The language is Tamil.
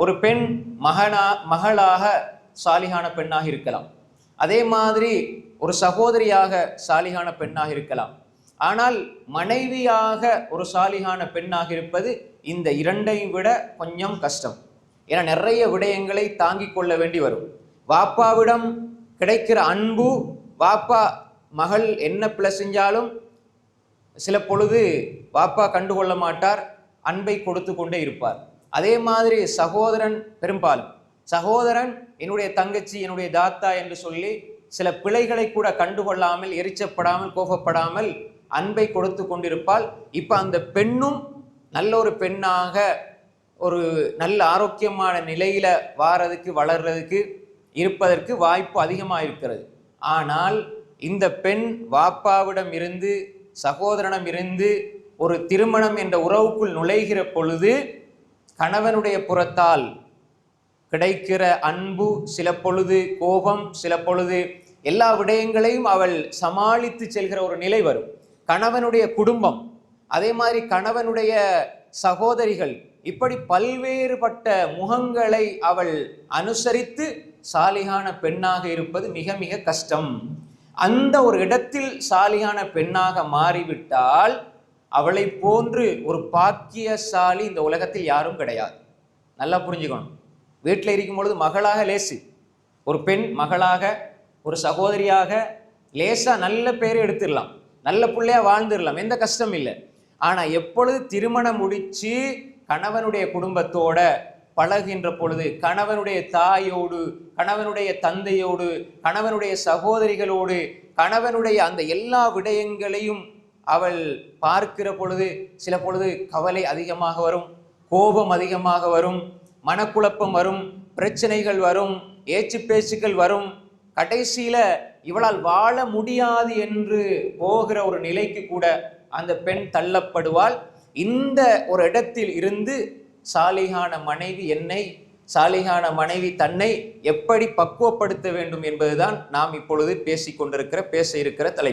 ஒரு பெண் மகனா மகளாக சாலிகான பெண்ணாக இருக்கலாம். அதே மாதிரி ஒரு சகோதரியாக சாலிகான பெண்ணாக இருக்கலாம். ஆனால் மனைவியாக ஒரு சாலிகான பெண்ணாக இருப்பது இந்த இரண்டையும் விட கொஞ்சம் கஷ்டம். என நிறைய விடயங்களை தாங்கிக் கொள்ள வேண்டி வரும். வாப்பாவிடம் கிடைக்கிற அன்பு வாப்பா மகள் என்ன பிள்ளை செஞ்சாலும் சில பொழுது வாப்பா கண்டுகொள்ள மாட்டார் அன்பை கொடுத்து கொண்டே இருப்பார். அதே மாதிரி சகோதரன் பெரும்பாலும். சகோதரன் என்னுடைய தங்கச்சி என்னுடைய தாத்தா என்று சொல்லி சில பிழைகளை கூட கண்டுகொள்ளாமல் எரிச்சப்படாமல் கோபப்படாமல் அன்பை கொடுத்து கொண்டிருப்பால் இப்போ அந்த பெண்ணும் நல்ல ஒரு பெண்ணாக ஒரு நல்ல ஆரோக்கியமான நிலையில வாரதுக்கு வளர்றதுக்கு இருப்பதற்கு வாய்ப்பு அதிகமாக இருக்கிறது ஆனால் இந்த பெண் வாப்பாவிடம் இருந்து சகோதரனம் இருந்து ஒரு திருமணம் என்ற உறவுக்குள் நுழைகிற பொழுது கணவனுடைய புறத்தால் கிடைக்கிற அன்பு சில பொழுது கோபம் சில பொழுது எல்லா விடயங்களையும் அவள் சமாளித்து செல்கிற ஒரு நிலை வரும். கணவனுடைய குடும்பம் அதே மாதிரி கணவனுடைய சகோதரிகள் இப்படி பல்வேறுபட்ட முகங்களை அவள் அனுசரித்து சாலிகான பெண்ணாக இருப்பது மிக மிக கஷ்டம். அந்த ஒரு இடத்தில் சாலிகான பெண்ணாக மாறிவிட்டால் அவளை போன்று ஒரு பாக்கியசாலி இந்த உலகத்தில் யாரும் கிடையாது. நல்லா புரிஞ்சுக்கணும். வீட்டில் இருக்கும் பொழுது மகளாக லேசு ஒரு பெண் மகளாக ஒரு சகோதரியாக லேசாக நல்ல பேர் எடுத்துடலாம். நல்ல பிள்ளையாக வாழ்ந்துடலாம். எந்த கஷ்டம் இல்லை. ஆனால் எப்பொழுது திருமணம் முடித்து கணவனுடைய குடும்பத்தோட பழகின்ற பொழுது கணவனுடைய தாயோடு கணவனுடைய தந்தையோடு கணவனுடைய சகோதரிகளோடு கணவனுடைய அந்த எல்லா விடயங்களையும் அவள் பார்க்கிற பொழுது சில பொழுது கவலை அதிகமாக வரும் கோபம் அதிகமாக வரும் மனக்குழப்பம் வரும் பிரச்சனைகள் வரும் ஏச்சு பேச்சுக்கள் வரும். கடைசியில் இவளால் வாழ முடியாது என்று போகிற ஒரு நிலைக்கு கூட அந்த பெண் தள்ளப்படுவாள். இந்த ஒரு இடத்தில் இருந்து சாலிகான மனைவி என்னை சாலிகான மனைவி தன்னை எப்படி பக்குவப்படுத்த வேண்டும் என்பதுதான் நாம் இப்பொழுது பேசிக்கொண்டிருக்கிற பேச இருக்கிற தலைப்பு.